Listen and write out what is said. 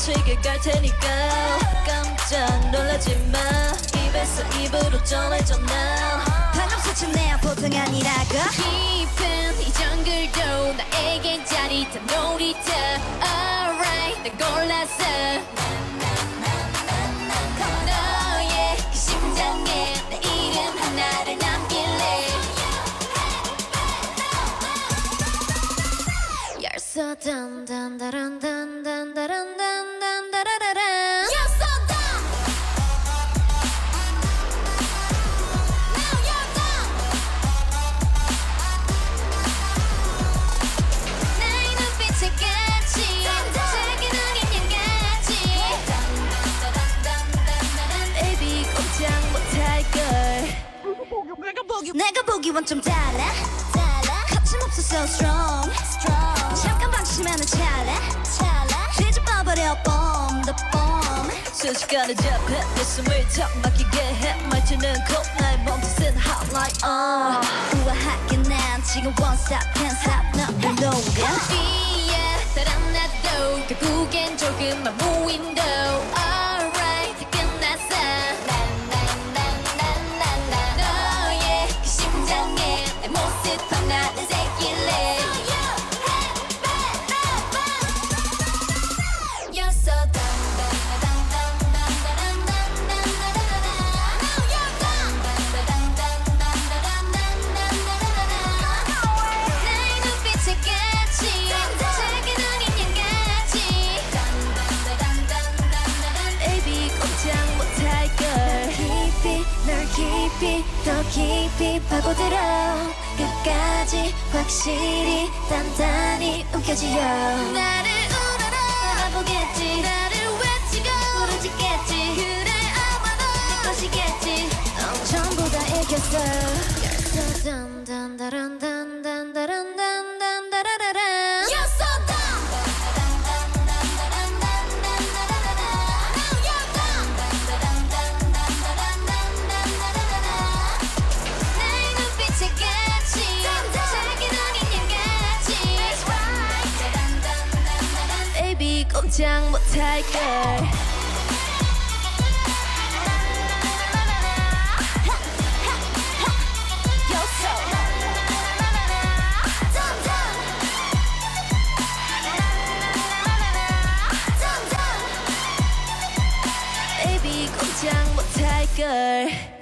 거칠게 갈 테니까 깜짝 놀라지 마 입에서 입으로 전해져 나 방금 스친 내야 보통 아니라고 깊은 이 정글도 나에겐 짜릿한 놀이터 난 골랐어 너의 그 심장에 내 이름 하나를 남길래 dun dun 내가 보기엔 좀 달라 달라 거침없어 so strong strong 잠깐 방심하는 찰나 찰나 뒤집어버려 bomb the bomb 순식간에 잡혀 내 숨을 턱 막히게 해 말투는 콧날 멈춰쓴 hot like uh 우아하게 난 지금 one stop can't stop 너를 녹여 뒤에 다른 나도 결국엔 조금만 무인도 하나는 나의 눈빛에 더 깊이 파고들어. 끝까지 확실히 단단히 움켜쥐어 나를 우러러 알아보겠지. 나를 외치고 부르짖겠지. 그래 아마도 내 것이겠지. 넌 전부 다 이겼어. 단, 단, 다란, 단, 단, 꼼짝 못할걸 You're so Dumb, dumb. Dumb, dumb. Baby 꼼짝 못할걸